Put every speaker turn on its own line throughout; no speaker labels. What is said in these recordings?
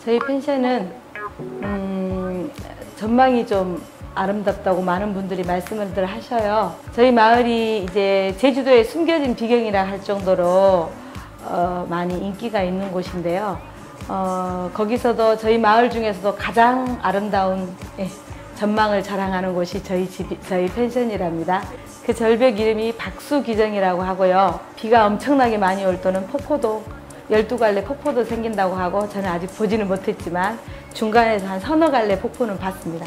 저희 펜션은 음, 전망이 좀 아름답다고 많은 분들이 말씀을 하셔요. 저희 마을이 이제 제주도의 숨겨진 비경이라 할 정도로 어, 많이 인기가 있는 곳인데요. 어, 거기서도 저희 마을 중에서도 가장 아름다운 예, 전망을 자랑하는 곳이 저희 집, 저희 펜션이랍니다. 그 절벽 이름이 박수기정이라고 하고요. 비가 엄청나게 많이 올 때는 폭포도 12갈래 폭포도 생긴다고 하고 저는 아직 보지는 못했지만 중간에서 한 서너 갈래 폭포는 봤습니다.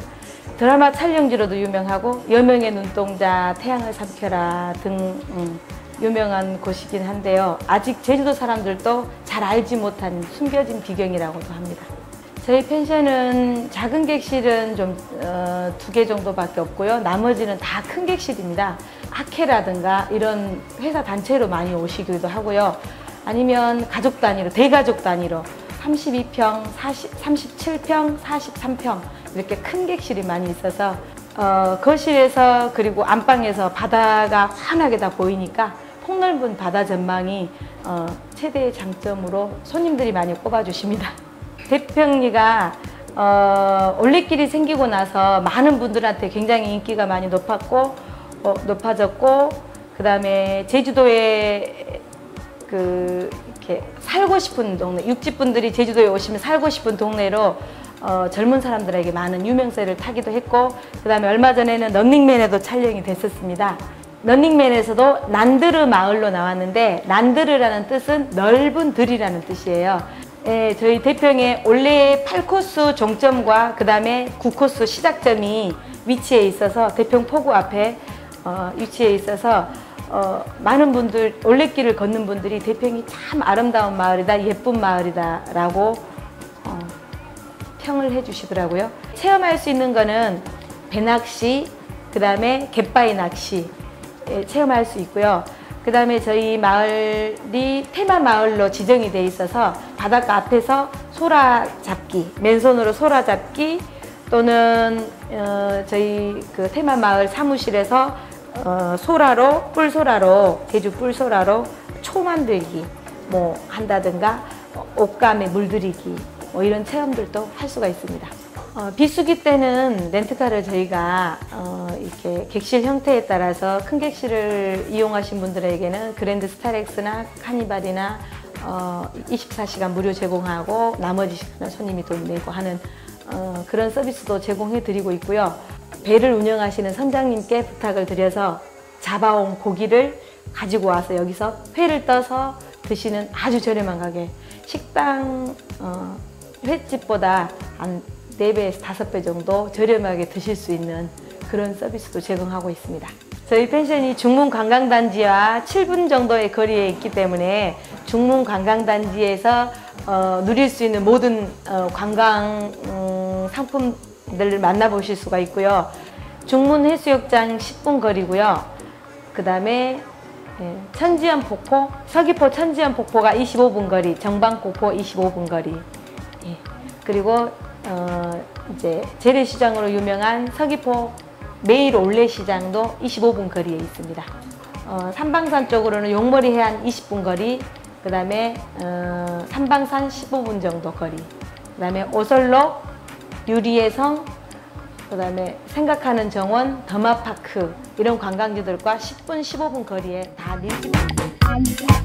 드라마 촬영지로도 유명하고 여명의 눈동자, 태양을 삼켜라 등 음, 유명한 곳이긴 한데요. 아직 제주도 사람들도 잘 알지 못한 숨겨진 비경이라고도 합니다. 저희 펜션은 작은 객실은 좀두개 정도밖에 없고요. 나머지는 다 큰 객실입니다. 학회라든가 이런 회사 단체로 많이 오시기도 하고요. 아니면 가족 단위로, 대가족 단위로 32평, 40, 37평, 43평 이렇게 큰 객실이 많이 있어서 어, 거실에서 그리고 안방에서 바다가 환하게 다 보이니까 폭넓은 바다 전망이 어, 최대의 장점으로 손님들이 많이 꼽아주십니다. 대평리가 어, 올레길이 생기고 나서 많은 분들한테 굉장히 인기가 많이 높았고 어, 높아졌고 그 다음에 제주도에 그 이렇게 살고 싶은 동네 육지 분들이 제주도에 오시면 살고 싶은 동네로 어, 젊은 사람들에게 많은 유명세를 타기도 했고 그 다음에 얼마 전에는 런닝맨에도 촬영이 됐었습니다. 런닝맨에서도 난드르 마을로 나왔는데 난드르라는 뜻은 넓은 들이라는 뜻이에요. 예, 저희 대평에 올해 8코스 종점과 그 다음에 9코스 시작점이 위치해 있어서 대평 포구 앞에 어, 위치해 있어서 어, 많은 분들 올레길을 걷는 분들이 대평이 참 아름다운 마을이다 예쁜 마을이다 라고 어, 평을 해주시더라고요. 체험할 수 있는 거는 배낚시 그 다음에 갯바위 낚시 예, 체험할 수 있고요. 그 다음에 저희 마을이 테마 마을로 지정이 돼 있어서 바닷가 앞에서 소라 잡기 맨손으로 소라 잡기 또는 어, 저희 그 테마 마을 사무실에서 어, 소라로 뿔소라로 제주 뿔소라로 초 만들기 뭐 한다든가 옷감에 물들이기 뭐 이런 체험들도 할 수가 있습니다. 어, 비수기 때는 렌트카를 저희가 어, 이렇게 객실 형태에 따라서 큰 객실을 이용하신 분들에게는 그랜드 스타렉스나 카니발이나 어, 24시간 무료 제공하고 나머지 시간은 손님이 돈 내고 하는 어, 그런 서비스도 제공해 드리고 있고요. 배를 운영하시는 선장님께 부탁을 드려서 잡아온 고기를 가지고 와서 여기서 회를 떠서 드시는 아주 저렴한 가게 식당 어, 횟집보다 한 4배에서 5배 정도 저렴하게 드실 수 있는 그런 서비스도 제공하고 있습니다. 저희 펜션이 중문 관광단지와 7분 정도의 거리에 있기 때문에 중문 관광단지에서 어, 누릴 수 있는 모든 어, 관광 음, 상품들을 만나보실 수가 있고요. 중문 해수욕장 10분 거리고요. 그 다음에 예, 천지연 폭포, 서귀포 천지연 폭포가 25분 거리, 정방폭포 25분 거리. 예, 그리고 어, 이제 재래시장으로 유명한 서귀포 매일 올레 시장도 25분 거리에 있습니다. 어, 삼방산 쪽으로는 용머리 해안 20분 거리, 그 다음에 어, 삼방산 15분 정도 거리, 그 다음에 오설록, 유리의 성, 그 다음에 생각하는 정원, 더마파크 이런 관광지들과 10분, 15분 거리에 다 밀집합니다.